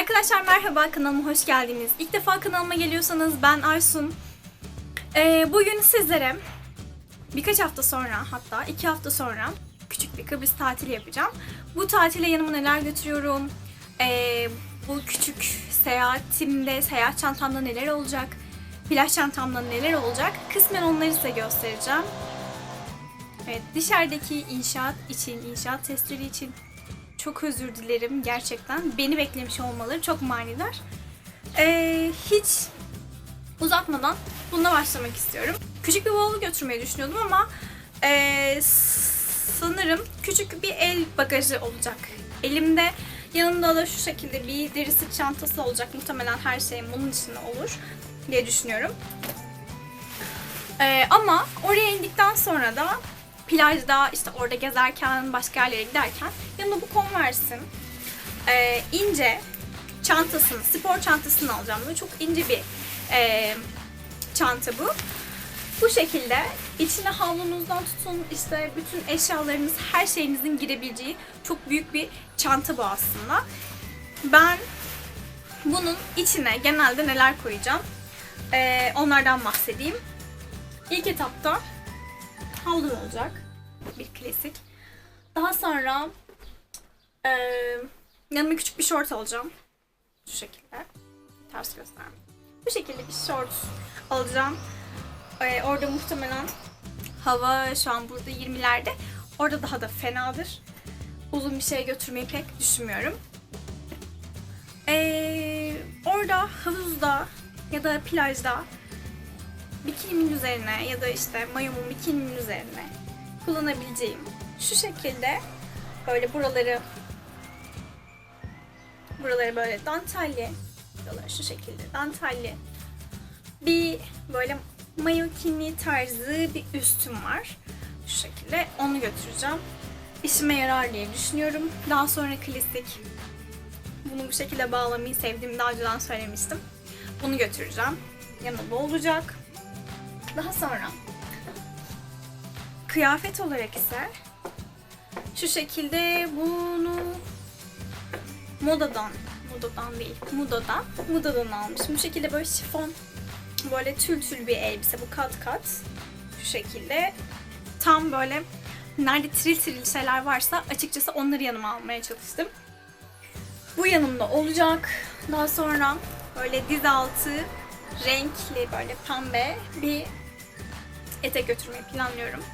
Arkadaşlar merhaba kanalıma hoş geldiniz. İlk defa kanalıma geliyorsanız ben Aysun. Ee, bugün sizlere birkaç hafta sonra hatta iki hafta sonra küçük bir Kıbrıs tatili yapacağım. Bu tatile yanıma neler götürüyorum? Ee, bu küçük seyahatimde, seyahat çantamda neler olacak? Plaj çantamda neler olacak? Kısmen onları size göstereceğim. Evet, dışarıdaki inşaat için, inşaat testleri için çok özür dilerim gerçekten. Beni beklemiş olmaları çok manidar. Ee, hiç uzatmadan bununla başlamak istiyorum. Küçük bir bavul götürmeyi düşünüyordum ama ee, sanırım küçük bir el bagajı olacak. Elimde yanımda da şu şekilde bir deri sırt çantası olacak. Muhtemelen her şeyim bunun içinde olur diye düşünüyorum. Ee, ama oraya indikten sonra da plajda işte orada gezerken başka yerlere giderken yanımda bu Converse'in e, ince çantasını, spor çantasını alacağım. Böyle çok ince bir e, çanta bu. Bu şekilde içine havlunuzdan tutun işte bütün eşyalarınız, her şeyinizin girebileceği çok büyük bir çanta bu aslında. Ben bunun içine genelde neler koyacağım? E, onlardan bahsedeyim. İlk etapta havlum olacak. Bir klasik. Daha sonra e, yanıma küçük bir şort alacağım. Şu şekilde. Ters göstereyim. Bu şekilde bir şort alacağım. E, orada muhtemelen hava şu an burada 20'lerde. Orada daha da fenadır. Uzun bir şey götürmeyi pek düşünmüyorum. E, orada havuzda ya da plajda bikinimin üzerine ya da işte mayomun bikinimin üzerine kullanabileceğim şu şekilde böyle buraları buraları böyle dantelli buraları şu şekilde dantelli bir böyle mayokini tarzı bir üstüm var. Şu şekilde onu götüreceğim. İşime yarar diye düşünüyorum. Daha sonra klasik bunu bu şekilde bağlamayı sevdiğimi daha önceden söylemiştim. Bunu götüreceğim. Yanımda olacak. Daha sonra kıyafet olarak ise şu şekilde bunu modadan modadan değil modadan modadan almışım. Bu şekilde böyle şifon böyle tül tül bir elbise bu kat kat şu şekilde tam böyle nerede tril tril şeyler varsa açıkçası onları yanıma almaya çalıştım. Bu yanımda olacak. Daha sonra böyle diz altı renkli böyle pembe bir etek götürmeyi planlıyorum.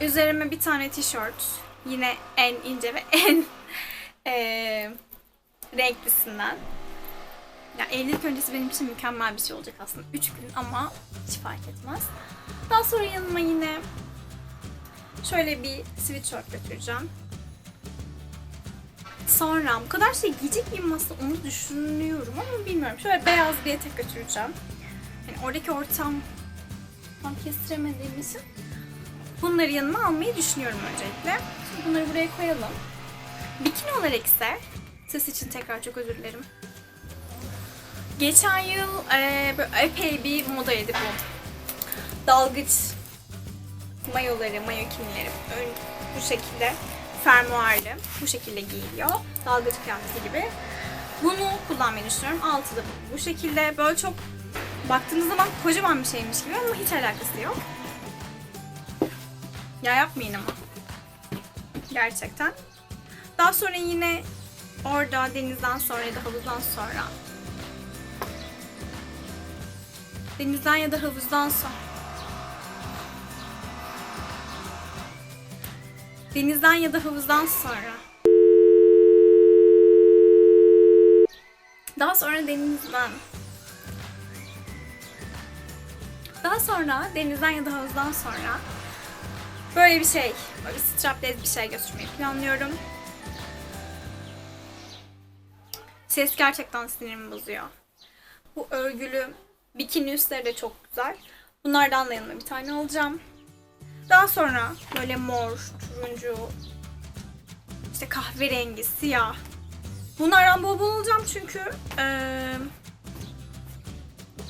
Üzerime bir tane tişört. Yine en ince ve en eee renklisinden. Ya evlilik öncesi benim için mükemmel bir şey olacak aslında. 3 gün ama hiç fark etmez. Daha sonra yanıma yine şöyle bir sweatshirt götüreceğim. Sonra bu kadar şey giyecek miyim aslında onu düşünüyorum ama bilmiyorum. Şöyle beyaz bir etek götüreceğim. Yani oradaki ortam tam kestiremediğim için bunları yanıma almayı düşünüyorum öncelikle. Bunları buraya koyalım. Bikini olarak ise ses için tekrar çok özür dilerim. Geçen yıl e, böyle epey bir modaydı bu. Dalgıç mayoları, mayokinileri ön, bu şekilde fermuarlı. Bu şekilde giyiliyor. Dalgıç kıyafeti gibi. Bunu kullanmayı düşünüyorum. Altı da bu şekilde. Böyle çok baktığınız zaman kocaman bir şeymiş gibi ama hiç alakası yok. Ya yapmayın ama. Gerçekten. Daha sonra yine orada denizden sonra ya da havuzdan sonra denizden ya da havuzdan sonra denizden ya da havuzdan sonra daha sonra denizden daha sonra denizden ya da havuzdan sonra böyle bir şey böyle strapless bir şey götürmeyi planlıyorum. Ses gerçekten sinirimi bozuyor. Bu örgülü bikini üstleri de çok güzel. Bunlardan da yanıma bir tane alacağım. Daha sonra böyle mor, turuncu, işte kahverengi, siyah. Bunlardan bol bol alacağım çünkü eee,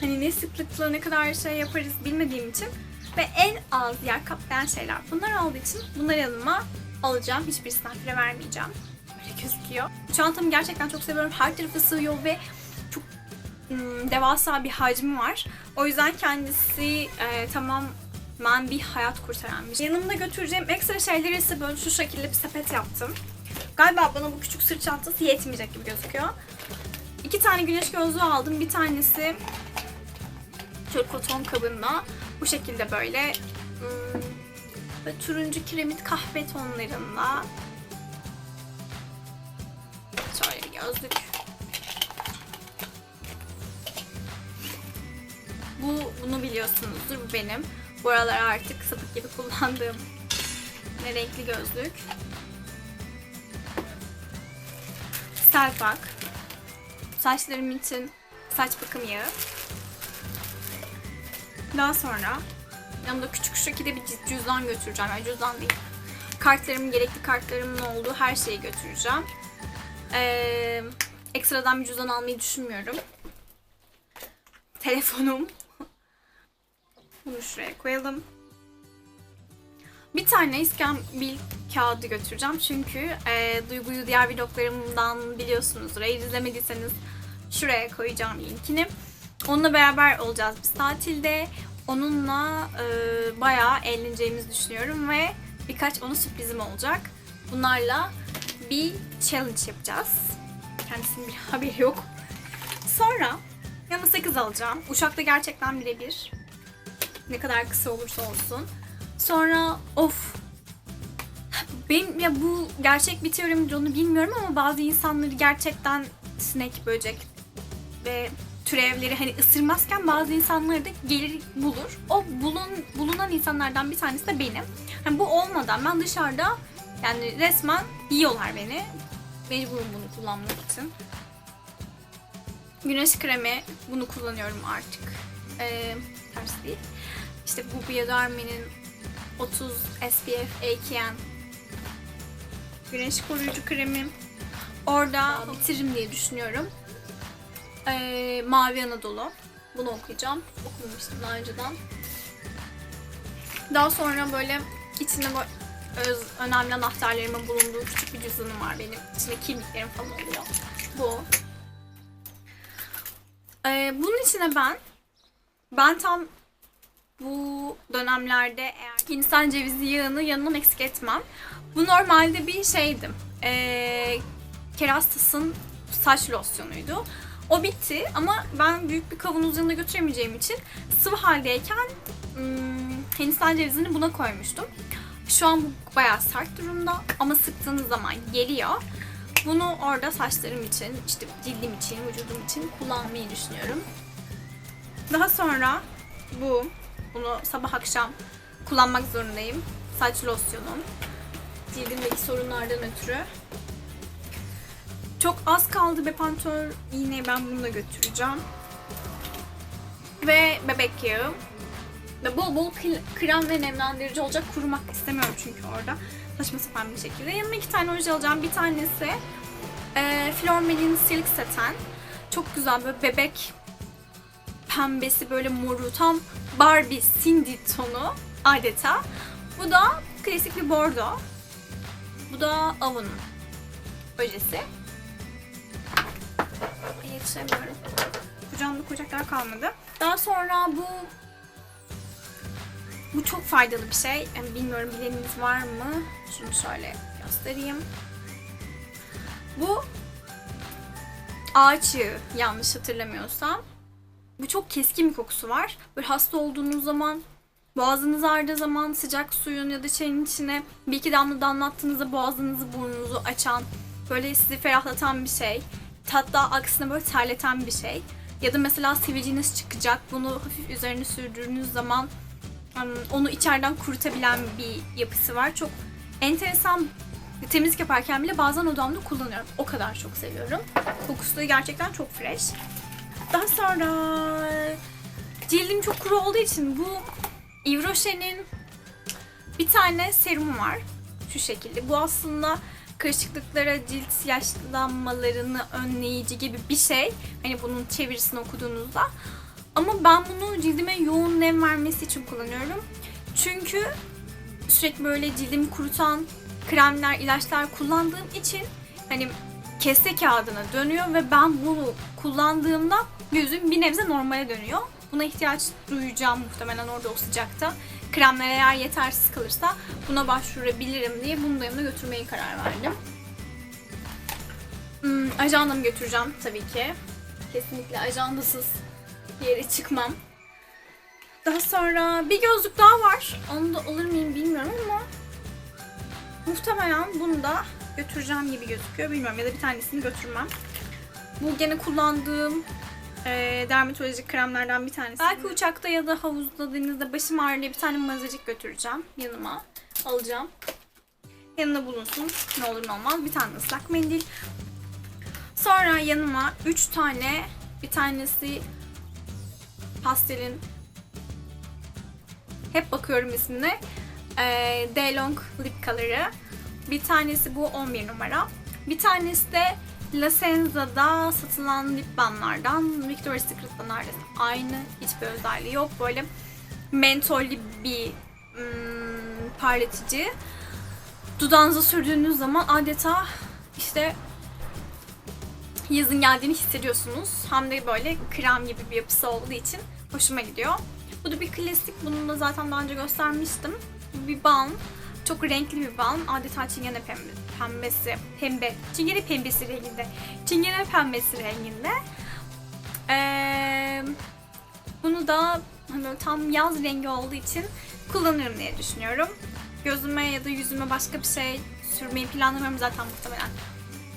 hani ne sıklıkla ne kadar şey yaparız bilmediğim için ve en az yer kaplayan şeyler bunlar olduğu için bunları yanıma alacağım. Hiçbirisine fire vermeyeceğim. Böyle gözüküyor. Çantamı gerçekten çok seviyorum. Her tarafı sığıyor ve çok ım, devasa bir hacmi var. O yüzden kendisi e, tamamen bir hayat kurtaran bir şey. Yanımda götüreceğim ekstra şeyleri ise böyle şu şekilde bir sepet yaptım. Galiba bana bu küçük sırt çantası yetmeyecek gibi gözüküyor. İki tane güneş gözlüğü aldım. Bir tanesi şöyle koton kabında. Bu şekilde böyle ve turuncu kiremit kahve tonlarında. Şöyle bir gözlük. Bu bunu biliyorsunuzdur. Bu benim. Bu aralar artık sapık gibi kullandığım ne renkli gözlük. Selpak. Saçlarım için saç bakım yağı. Daha sonra yanımda küçük şu şekilde bir cüz- cüzdan götüreceğim. Yani cüzdan değil. Kartlarım, gerekli kartlarımın olduğu her şeyi götüreceğim. Ee, ekstradan bir cüzdan almayı düşünmüyorum. Telefonum. Bunu şuraya koyalım. Bir tane iskambil kağıdı götüreceğim çünkü e, Duygu'yu diğer vloglarımdan biliyorsunuzdur. Eğer izlemediyseniz şuraya koyacağım linkini. Onunla beraber olacağız biz tatilde. Onunla e, bayağı eğleneceğimizi düşünüyorum ve birkaç onun sürprizim olacak. Bunlarla bir challenge yapacağız. Kendisinin bir haberi yok. Sonra yanına sakız alacağım. Uçakta gerçekten birebir. Ne kadar kısa olursa olsun. Sonra of benim ya bu gerçek bir teori onu bilmiyorum ama bazı insanları gerçekten sinek, böcek ve türevleri hani ısırmazken bazı insanları da gelir bulur. O bulun, bulunan insanlardan bir tanesi de benim. Hani bu olmadan ben dışarıda yani resmen yiyorlar beni. Mecburum bunu kullanmak için. Güneş kremi bunu kullanıyorum artık. Ee, ters değil. İşte bu Bioderma'nın 30 SPF AKN güneş koruyucu kremi. Orada bitiririm diye düşünüyorum. Ee, Mavi Anadolu. Bunu okuyacağım. Okumamıştım daha önceden. Daha sonra böyle içinde böyle öz, önemli anahtarlarımın bulunduğu küçük bir cüzdanım var benim. İçinde kimliklerim falan oluyor. Bu. Ee, bunun içine ben ben tam bu dönemlerde eğer Hindistan cevizi yağını yanından eksik etmem. Bu normalde bir şeydi. Ee, Kerastas'ın saç losyonuydu. O bitti ama ben büyük bir kavanoz yanında götüremeyeceğim için sıvı haldeyken hmm, Hindistan cevizini buna koymuştum. Şu an bu bayağı sert durumda ama sıktığınız zaman geliyor. Bunu orada saçlarım için, işte cildim için, vücudum için kullanmayı düşünüyorum. Daha sonra bu, bunu sabah akşam kullanmak zorundayım. Saç losyonum. Cildimdeki sorunlardan ötürü. Çok az kaldı Bepantol. Yine ben bunu da götüreceğim. Ve bebek yağı. Ve bol bol krem ve nemlendirici olacak. Kurumak istemiyorum çünkü orada. Saçma sapan bir şekilde. Yanıma iki tane oje alacağım. Bir tanesi e, Flormelin Silk Satin. Çok güzel böyle bebek pembesi böyle moru tam Barbie Cindy tonu adeta. Bu da klasik bir bordo. Bu da Avon'un ojesi. Yetişemiyorum. Kucağımda koyacak yer kalmadı. Daha sonra bu bu çok faydalı bir şey. Yani bilmiyorum bileniniz var mı? Şunu şöyle göstereyim. Bu ağaç yağı yanlış hatırlamıyorsam. Bu çok keskin bir kokusu var. Böyle hasta olduğunuz zaman, boğazınız ağrıdığı zaman sıcak suyun ya da çayın içine bir iki damla damlattığınızda boğazınızı burnunuzu açan, böyle sizi ferahlatan bir şey. Hatta aksine böyle terleten bir şey. Ya da mesela sivilciniz çıkacak. Bunu hafif üzerine sürdüğünüz zaman ım, onu içeriden kurutabilen bir yapısı var. Çok enteresan temizlik yaparken bile bazen odamda kullanıyorum. O kadar çok seviyorum. Kokusu da gerçekten çok fresh. Daha sonra cildim çok kuru olduğu için bu Yves Rocher'in bir tane serumu var. Şu şekilde. Bu aslında kırışıklıklara, cilt yaşlanmalarını önleyici gibi bir şey. Hani bunun çevirisini okuduğunuzda. Ama ben bunu cildime yoğun nem vermesi için kullanıyorum. Çünkü sürekli böyle cildimi kurutan kremler, ilaçlar kullandığım için hani kese kağıdına dönüyor ve ben bunu kullandığımda yüzüm bir nebze normale dönüyor. Buna ihtiyaç duyacağım muhtemelen orada o sıcakta. Kremler eğer yetersiz kalırsa buna başvurabilirim diye bunu da yanımda götürmeyi karar verdim. Hmm, ajandamı götüreceğim tabii ki. Kesinlikle ajandasız yere çıkmam. Daha sonra bir gözlük daha var. Onu da alır mıyım bilmiyorum ama muhtemelen bunu da götüreceğim gibi gözüküyor. Bilmiyorum ya da bir tanesini götürmem. Bu gene kullandığım e, dermatolojik kremlerden bir tanesi. Belki uçakta ya da havuzda denizde başım ağrıyor bir tane mazecik götüreceğim yanıma. Alacağım. Yanında bulunsun. Ne olur ne olmaz. Bir tane ıslak mendil. Sonra yanıma 3 tane bir tanesi pastelin hep bakıyorum ismine. Ee, Daylong Lip Color'ı. Bir tanesi bu 11 numara. Bir tanesi de La Senza'da satılan lip balmlardan Victoria's Secret'la neredeyse aynı. Hiçbir özelliği yok. Böyle mentollü bir hmm, parlatıcı. Dudağınıza sürdüğünüz zaman adeta işte yazın geldiğini hissediyorsunuz. Hem de böyle krem gibi bir yapısı olduğu için hoşuma gidiyor. Bu da bir klasik. Bunu da zaten daha önce göstermiştim. Bir balm. Çok renkli bir balm. Adeta çingene pembe, pembesi, pembe, çingene pembesi renginde. Çingene pembesi renginde. Ee, bunu da hani tam yaz rengi olduğu için kullanırım diye düşünüyorum. Gözüme ya da yüzüme başka bir şey sürmeyi planlamıyorum zaten muhtemelen.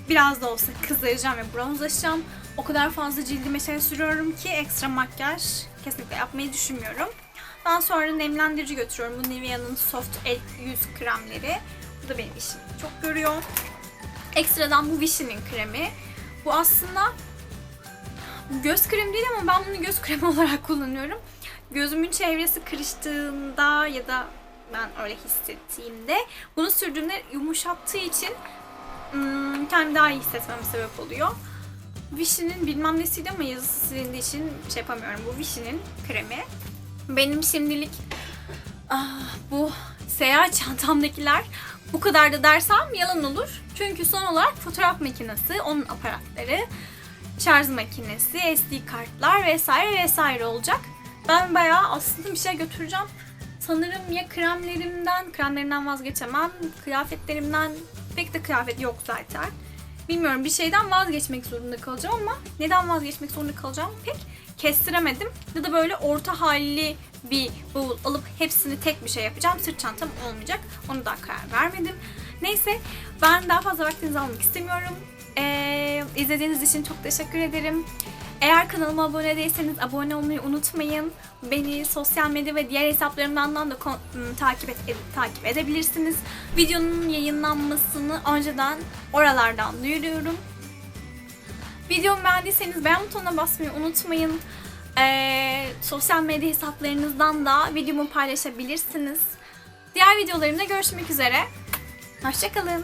Biraz da olsa kızaracağım ve bronzlaşacağım. O kadar fazla cildime şey sürüyorum ki ekstra makyaj kesinlikle yapmayı düşünmüyorum. Daha sonra nemlendirici götürüyorum. Bu Nivea'nın Soft El Yüz kremleri. Bu da benim işimi çok görüyor. Ekstradan bu Vichy'nin kremi. Bu aslında göz kremi değil ama ben bunu göz kremi olarak kullanıyorum. Gözümün çevresi kırıştığında ya da ben öyle hissettiğimde bunu sürdüğümde yumuşattığı için hmm, kendimi daha iyi hissetmeme sebep oluyor. Vichy'nin bilmem nesiydi ama yazısı silindiği için şey yapamıyorum. Bu Vichy'nin kremi. Benim şimdilik ah, bu seyahat çantamdakiler bu kadar da dersem yalan olur. Çünkü son olarak fotoğraf makinesi, onun aparatları, şarj makinesi, SD kartlar vesaire vesaire olacak. Ben bayağı aslında bir şey götüreceğim. Sanırım ya kremlerimden, kremlerimden vazgeçemem, kıyafetlerimden pek de kıyafet yok zaten. Bilmiyorum bir şeyden vazgeçmek zorunda kalacağım ama neden vazgeçmek zorunda kalacağım pek kestiremedim. Ya da böyle orta halli bir bavul alıp hepsini tek bir şey yapacağım. Sırt çantam olmayacak. Onu da karar vermedim. Neyse ben daha fazla vaktinizi almak istemiyorum. Ee, izlediğiniz için çok teşekkür ederim. Eğer kanalıma abone değilseniz abone olmayı unutmayın. Beni sosyal medya ve diğer hesaplarımdan da ım, takip, et- ed- takip edebilirsiniz. Videonun yayınlanmasını önceden oralardan duyuruyorum. Videomu beğendiyseniz beğen butonuna basmayı unutmayın. Ee, sosyal medya hesaplarınızdan da videomu paylaşabilirsiniz. Diğer videolarımda görüşmek üzere. Hoşçakalın.